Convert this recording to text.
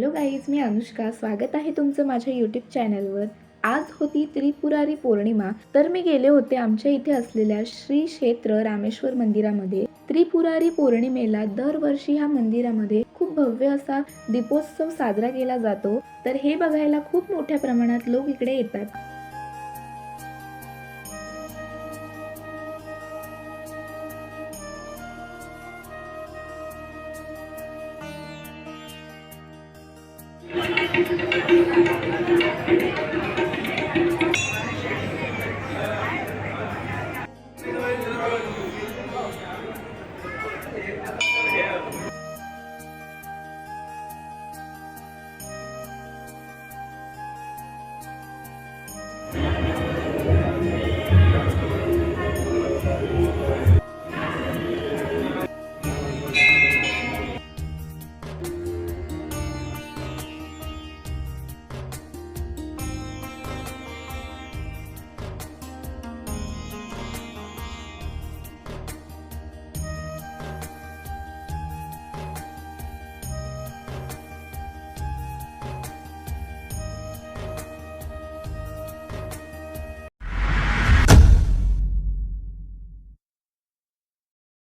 Hello guys मी अनुष्का. स्वागत आहे तुमचं माझ्या यूट्यूब चॅनलवर आज होती त्रिपुरारी पौर्णिमा. तर मी गेले होते आमच्या इथे असलेल्या श्री क्षेत्र रामेश्वर मंदिरामध्ये. त्रिपुरारी पौर्णिमेला दरवर्षी ह्या मंदिरामध्ये खूप भव्य असा दीपोत्सव साजरा केला जातो. तर हे बघायला खूप मोठ्या प्रमाणात लोक इकडे येतात.